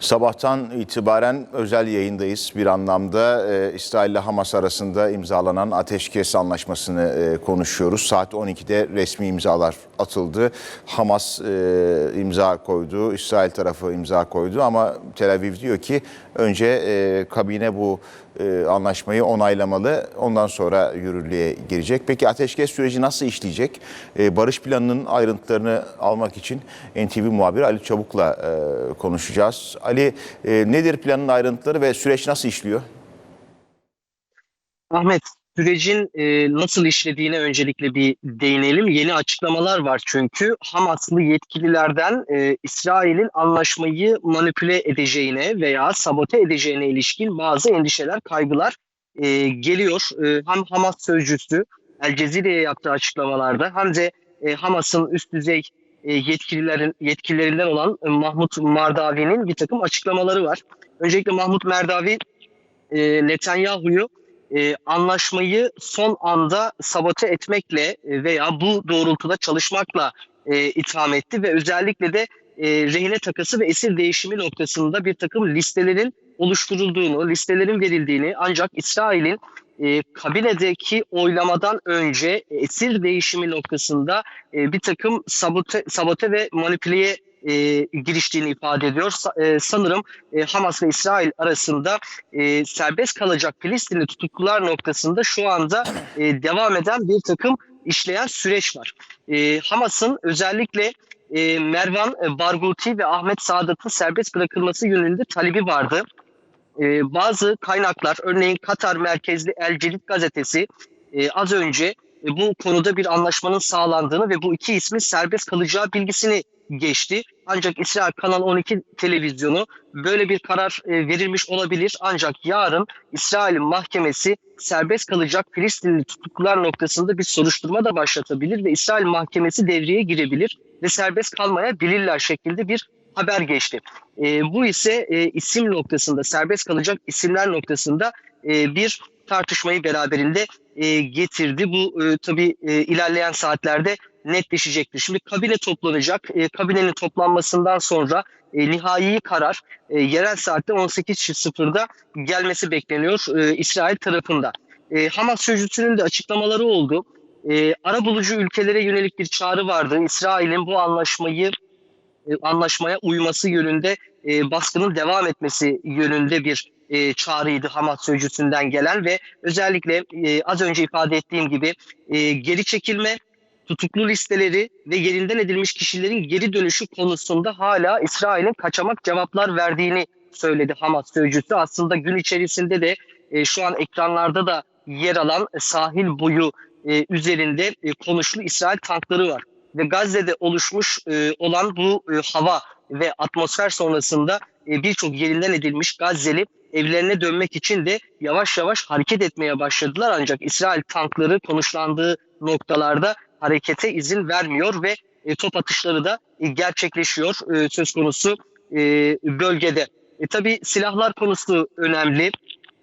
Sabahtan itibaren özel yayındayız. Bir anlamda e, İsrail ile Hamas arasında imzalanan ateşkes anlaşmasını e, konuşuyoruz. Saat 12'de resmi imzalar atıldı. Hamas e, imza koydu, İsrail tarafı imza koydu ama Tel Aviv diyor ki önce e, kabine bu e, anlaşmayı onaylamalı. Ondan sonra yürürlüğe girecek. Peki ateşkes süreci nasıl işleyecek? E, barış planının ayrıntılarını almak için NTV muhabiri Ali Çabuk'la e, konuşacağız. Ali nedir planın ayrıntıları ve süreç nasıl işliyor? Ahmet, sürecin e, nasıl işlediğine öncelikle bir değinelim. Yeni açıklamalar var çünkü Hamaslı yetkililerden e, İsrail'in anlaşmayı manipüle edeceğine veya sabote edeceğine ilişkin bazı endişeler, kaygılar e, geliyor. E, hem Hamas sözcüsü El Cezire'ye yaptığı açıklamalarda hem de e, Hamas'ın üst düzey e, yetkililerin yetkililerinden olan e, Mahmut Mardavi'nin bir takım açıklamaları var. Öncelikle Mahmut Merdavi e, Netanyahu'yu e, anlaşmayı son anda sabote etmekle e, veya bu doğrultuda çalışmakla e, itham etti ve özellikle de e, rehine takası ve esir değişimi noktasında bir takım listelerin oluşturulduğunu, listelerin verildiğini ancak İsrail'in e, kabinedeki oylamadan önce esir değişimi noktasında e, bir takım sabote, sabote ve manipüleye e, giriştiğini ifade ediyor. Sa- e, sanırım e, Hamas ve İsrail arasında e, serbest kalacak Filistinli tutuklular noktasında şu anda e, devam eden bir takım işleyen süreç var. E, Hamas'ın özellikle e, Mervan e, Barghouti ve Ahmet Sadat'ın serbest bırakılması yönünde talebi vardı. E, bazı kaynaklar, örneğin Katar merkezli El Celil gazetesi e, az önce e, bu konuda bir anlaşmanın sağlandığını ve bu iki ismin serbest kalacağı bilgisini geçti. Ancak İsrail Kanal 12 televizyonu böyle bir karar e, verilmiş olabilir. Ancak yarın İsrail'in mahkemesi serbest kalacak Filistinli tutuklular noktasında bir soruşturma da başlatabilir ve İsrail mahkemesi devreye girebilir ve serbest kalmayabilirler şeklinde bir haber geçti. E, bu ise e, isim noktasında serbest kalacak isimler noktasında e, bir tartışmayı beraberinde e, getirdi. Bu e, tabii e, ilerleyen saatlerde netleşecektir. Şimdi kabine toplanacak. E, kabinenin toplanmasından sonra e, nihai karar e, yerel saatte 18.00'da gelmesi bekleniyor e, İsrail tarafında. E, Hamas sözcüsünün de açıklamaları oldu. E, ara bulucu ülkelere yönelik bir çağrı vardı. İsrail'in bu anlaşmayı e, anlaşmaya uyması yönünde e, baskının devam etmesi yönünde bir e, çağrıydı Hamas sözcüsünden gelen ve özellikle e, az önce ifade ettiğim gibi e, geri çekilme, tutuklu listeleri ve yerinden edilmiş kişilerin geri dönüşü konusunda hala İsrail'in kaçamak cevaplar verdiğini söyledi Hamas sözcüsü. Aslında gün içerisinde de e, şu an ekranlarda da yer alan sahil boyu e, üzerinde e, konuşulu İsrail tankları var ve Gazze'de oluşmuş e, olan bu e, hava ve atmosfer sonrasında e, birçok yerinden edilmiş Gazze'li evlerine dönmek için de yavaş yavaş hareket etmeye başladılar. Ancak İsrail tankları konuşlandığı noktalarda harekete izin vermiyor ve e, top atışları da e, gerçekleşiyor e, söz konusu e, bölgede. E, tabii silahlar konusu önemli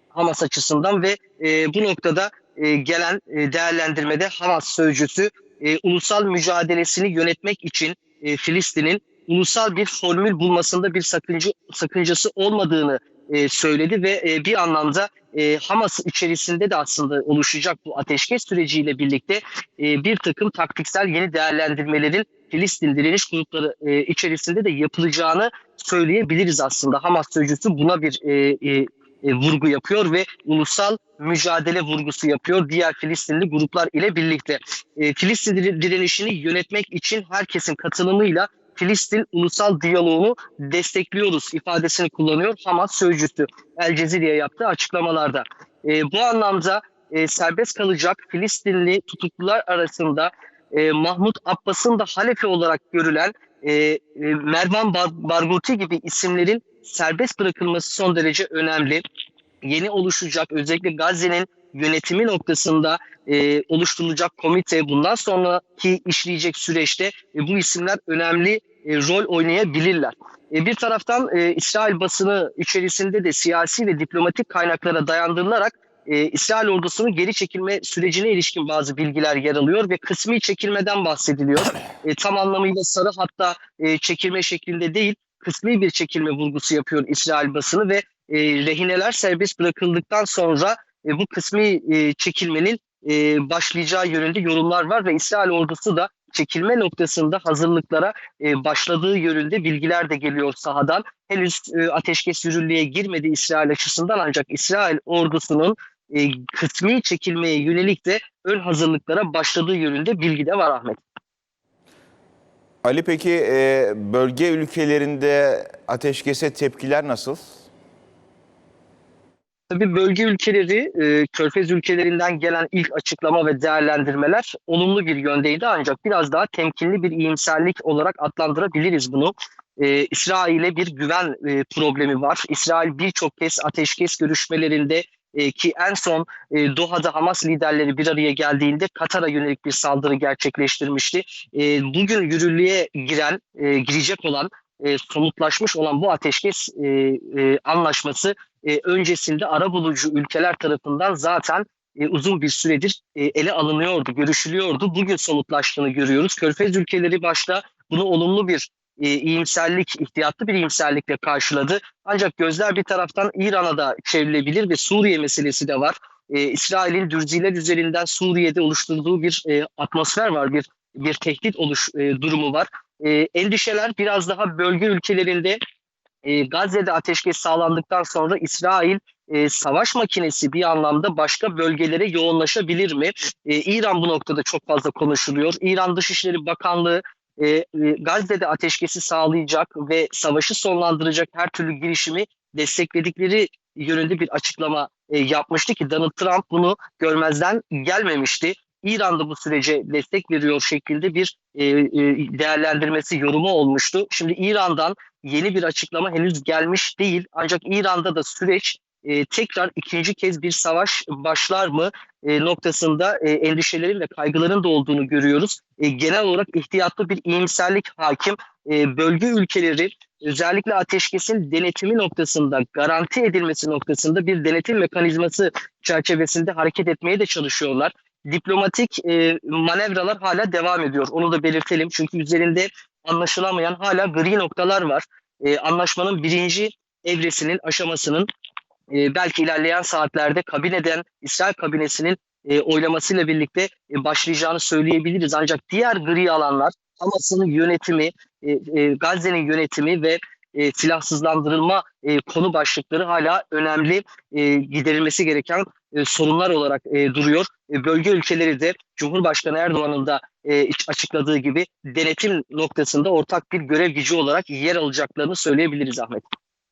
Hamas açısından ve e, bu noktada e, gelen e, değerlendirmede Hamas sözcüsü e, ulusal mücadelesini yönetmek için e, Filistin'in ulusal bir formül bulmasında bir sakıncı, sakıncası olmadığını e, söyledi ve e, bir anlamda e, Hamas içerisinde de aslında oluşacak bu ateşkes süreciyle birlikte e, bir takım taktiksel yeni değerlendirmelerin Filistin direniş grupları e, içerisinde de yapılacağını söyleyebiliriz aslında. Hamas sözcüsü buna bir e, e, e, vurgu yapıyor ve ulusal mücadele vurgusu yapıyor diğer Filistinli gruplar ile birlikte. E, Filistin dire- direnişini yönetmek için herkesin katılımıyla Filistin ulusal diyaloğunu destekliyoruz ifadesini kullanıyor Hamas sözcüsü El Cezire'ye yaptığı açıklamalarda. E, bu anlamda e, serbest kalacak Filistinli tutuklular arasında e, Mahmut Abbas'ın da halefi olarak görülen e, e, Mervan Bar- Barghouti gibi isimlerin serbest bırakılması son derece önemli. Yeni oluşacak özellikle Gazze'nin yönetimi noktasında e, oluşturulacak komite bundan sonraki işleyecek süreçte e, bu isimler önemli e, rol oynayabilirler. E, bir taraftan e, İsrail basını içerisinde de siyasi ve diplomatik kaynaklara dayandırılarak e, İsrail ordusunun geri çekilme sürecine ilişkin bazı bilgiler yer alıyor ve kısmi çekilmeden bahsediliyor. E, tam anlamıyla sarı hatta e, çekilme şeklinde değil, kısmi bir çekilme vurgusu yapıyor İsrail basını ve e, rehineler serbest bırakıldıktan sonra e, bu kısmi e, çekilmenin e, başlayacağı yönünde yorumlar var ve İsrail ordusu da çekilme noktasında hazırlıklara e, başladığı yönünde bilgiler de geliyor sahadan. Henüz e, ateşkes yürürlüğe girmedi İsrail açısından ancak İsrail ordusunun e, kısmi çekilmeye yönelik de ön hazırlıklara başladığı yönünde bilgi de var Ahmet. Ali peki e, bölge ülkelerinde ateşkese tepkiler nasıl? Tabii bölge ülkeleri, e, Körfez ülkelerinden gelen ilk açıklama ve değerlendirmeler olumlu bir yöndeydi ancak biraz daha temkinli bir iyimserlik olarak adlandırabiliriz bunu. E, İsrail'e bir güven e, problemi var. İsrail birçok kez ateşkes görüşmelerinde e, ki en son e, Doha'da Hamas liderleri bir araya geldiğinde Katar'a yönelik bir saldırı gerçekleştirmişti. E, bugün yürürlüğe giren, e, girecek olan, e, somutlaşmış olan bu ateşkes e, e, anlaşması e, öncesinde arabulucu ülkeler tarafından zaten e, uzun bir süredir e, ele alınıyordu, görüşülüyordu. Bugün somutlaştığını görüyoruz. Körfez ülkeleri başta bunu olumlu bir e, iyimserlik, ihtiyatlı bir iyimserlikle karşıladı. Ancak gözler bir taraftan İran'a da çevrilebilir ve Suriye meselesi de var. E, İsrail'in dürziler üzerinden Suriye'de oluşturduğu bir e, atmosfer var, bir bir tehdit oluş e, durumu var. E, endişeler biraz daha bölge ülkelerinde e, Gazze'de ateşkes sağlandıktan sonra İsrail e, savaş makinesi bir anlamda başka bölgelere yoğunlaşabilir mi? E, İran bu noktada çok fazla konuşuluyor. İran Dışişleri Bakanlığı e, e, Gazze'de ateşkesi sağlayacak ve savaşı sonlandıracak her türlü girişimi destekledikleri yönünde bir açıklama e, yapmıştı ki Donald Trump bunu görmezden gelmemişti. İran da bu sürece destek veriyor şeklinde bir e, e, değerlendirmesi, yorumu olmuştu. Şimdi İran'dan yeni bir açıklama henüz gelmiş değil. Ancak İran'da da süreç e, tekrar ikinci kez bir savaş başlar mı e, noktasında e, endişelerin ve kaygıların da olduğunu görüyoruz. E, genel olarak ihtiyatlı bir iyimserlik hakim. E, bölge ülkeleri özellikle ateşkesin denetimi noktasında, garanti edilmesi noktasında bir denetim mekanizması çerçevesinde hareket etmeye de çalışıyorlar. Diplomatik e, manevralar hala devam ediyor. Onu da belirtelim. Çünkü üzerinde anlaşılamayan hala gri noktalar var. E, anlaşmanın birinci evresinin, aşamasının e, belki ilerleyen saatlerde kabineden, İsrail kabinesinin e, oylamasıyla birlikte e, başlayacağını söyleyebiliriz. Ancak diğer gri alanlar, Hamas'ın yönetimi, e, e, Gazze'nin yönetimi ve e, silahsızlandırılma e, konu başlıkları hala önemli e, giderilmesi gereken e, sorunlar olarak e, duruyor. E, bölge ülkeleri de Cumhurbaşkanı Erdoğan'ın da e, açıkladığı gibi denetim noktasında ortak bir görev gücü olarak yer alacaklarını söyleyebiliriz Ahmet.